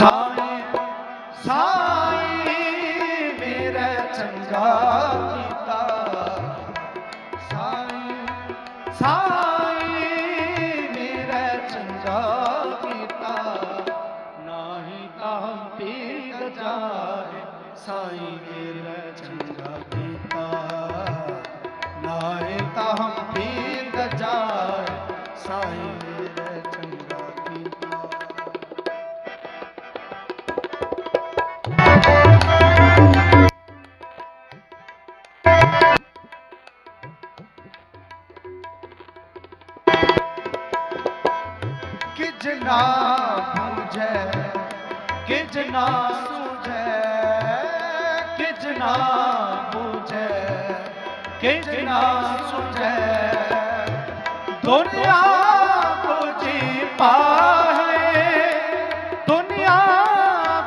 ਸਾਣੇ ਸਾਈ ਮੇਰੇ ਚੰਗਾ ਕੀਤਾ। ਸਾਈ ਸਾਈ ਮੇਰੇ ਚੰਗਾ ਕੀਤਾ। ਨਾਹੀ ਤਾਂ ਪੀਤ ਜਾਏ, ਸਾਈ ਮੇਰੇ ਚੰਗਾ ਕੀਤਾ। ਨਾਹੀ ਤਾਂ ਪੀਤ ਕਿਜ ਨਾ ਬੂਝੈ, ਕਿਜ ਨਾ ਸੂਝੈ, ਕਿਜ ਨਾ ਬੂਝੈ, ਕਿਜ ਦੁਨੀਆ ਬੂਝੀ ਪਾਹੇ, ਦੁਨੀਆ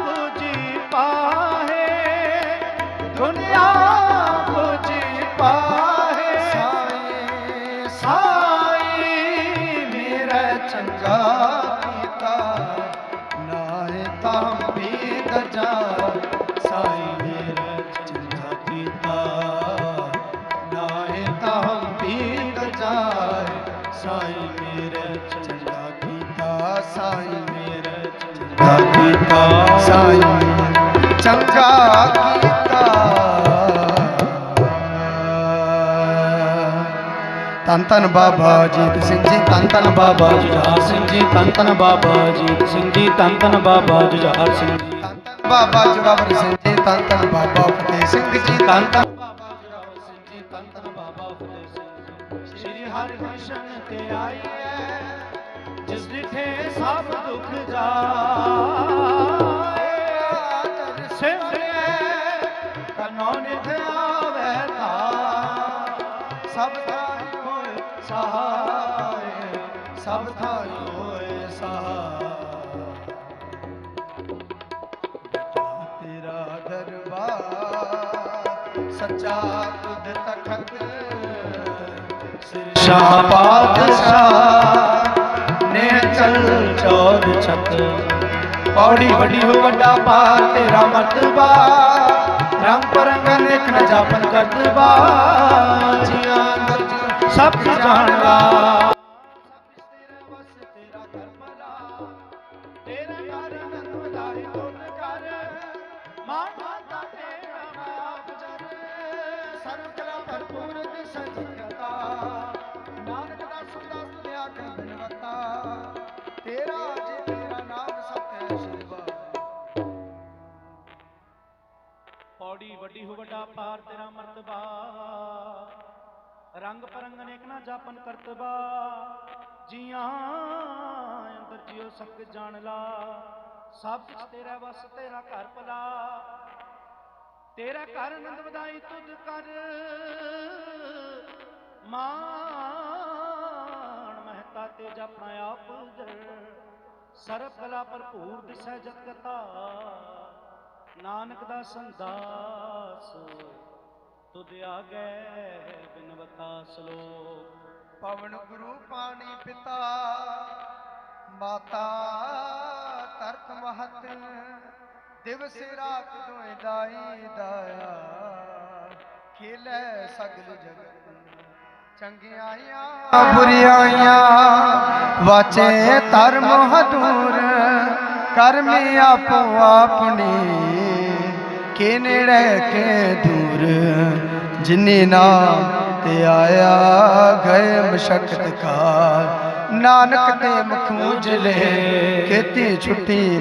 ਬੂਝੀ ਪਾਹੇ, ਦੁਨੀਆ ਚੰਗਾ ਸਾਈ ਚੰਗਾ ਕੀਤਾ। ਤਨ ਤਨ ਬਾਬਾ ਜੀਤ ਸਿੰਘ ਜੀ ਤਨ ਤਨ ਬਾਬਾ ਜੁਝਾਰ ਸਿੰਘ ਜੀ, ਧੰਨ ਧੰਨ ਬਾਬਾ ਜੀਤ ਸਿੰਘ ਜੀ, ਧੰਨ ਧੰਨ ਬਾਬਾ ਜੁਝਾਰ ਸਿੰਘ ਜੀ। ਤਨ ਤਨ ਬਾਬਾ ਜਵਾਬਰ ਸਿੰਘ ਜੀ ਤਨ ਤਨ ਬਾਬਾ ਫਤਿਹ ਸਿੰਘ ਜੀ ਤਨ ਤਨ ਬਾਬਾ ਜੁਝਾਰ ਸਿੰਘ ਜੀ, ਧੰਨ ਧੰਨ ਬਾਬਾ ਫਤਿਹ ਸਿੰਘ ਜੀ। ਸ੍ਰੀ ਹਰਿ ਕ੍ਰਿਸ਼ਨ ਤੇ ਆਈਏ ਜਿਸ ਦਿਠੇ ਸਭ ਦੁੱਖ ਜਾਏ। ਸਿਮਰਿਏ ਕਨੋ ਨਿਧ ਆਵੇ ਤਾ ਸਭ ਥਾਈ ਹੋਏ ਸਹਾਏ। ਸਭ ਥਾਈ ਹੋਏ ਸਹਾਏ। ਤੇਰਾ ਦਰਬਾਰ ਸੱਚਾ ਤੁਧ ਤਖਤ। ਸਿਰ ਸ਼ਾਹ ਪਾਤਸ਼ਾਹ ਨੇ ਚਲ ਛਤ। ਪੌੜੀ ਵੱਡੀ ਹੋ ਵੱਡਾ ਪਾਰ ਤੇਰਾ ਮਰਤਬਾ ਰੰਗ ਪਰੰਗ ਨਿਕ ਨ ਜਾਪਨ ਕਰਤਬਾ ਜੀਆਂ ਅੰਦਰ ਸਭ ਜਾਣਦਾ। ਤੇਰਾ ਘਰ ਵਧਾਈ ਤੁਨ ਕਰ। ਮਾਤਾ ਵੱਡੀ ਹੋ ਵੱਡਾ ਪਾਰ ਤੇਰਾ ਮਰਤਬਾ। ਰੰਗ ਪਰੰਗ ਨੇਕ ਨਾ ਜਾਪਨ ਕਰਤਬਾ। ਜੀਆਂ ਅੰਦਰ ਜਿਉ ਸਕ ਜਾਣ ਲਾ। ਸਭ ਕੁਛ ਤੇਰਾ ਵਸ, ਤੇਰਾ ਘਰ ਭਲਾ। ਤੇਰਾ ਘਰ ਆਨੰਦ ਵਧਾਈ ਤੁਧ ਕਰ। ਮਾਣ ਮਹਤਾ ਤੇ ਜਪਣਾ ਆਪ ਜਰ ਸਰਬ ਕਲਾ ਭਰਪੂਰ ਦਿਸੈ ਜਗਤਾ ਨਾਨਕ ਦਾ ਸੰਦਾਸ ਤੁਧ ਆਗੇ ਬਿਨਵਤਾ ਸਲੋਕ ਪਵਨ ਗੁਰੂ ਪਾਣੀ ਪਿਤਾ, ਮਾਤਾ ਤਰਤ ਮਹਤ, ਦਿਵਸ ਰਾਤ ਦੋਇ ਦਾਈ ਦਾਇਆ। ਖੇਲੇ ਸਗਲ ਜਗਤ ਚੰਗਿਆਈਆਂ ਬੁਰੀਆਈਆਂ ਵਾਚੇ ਧਰਮ ਹਦੂਰ, ਕਰਮੀ ਆਪੋ ਆਪਣੀ। ਕੇ ਨੇੜੇ ਕੇ ਦੂਰ, ਜਿਨੀ ਨਾਮ ਤੇ ਆਇਆ ਗਏ ਮਸ਼ਕਤ ਕਾ ਨਾਨਕ ਤੇ ਮੁਖ ਉਜਲੇ ਕੀਤੀ ਛੁੱਟੀ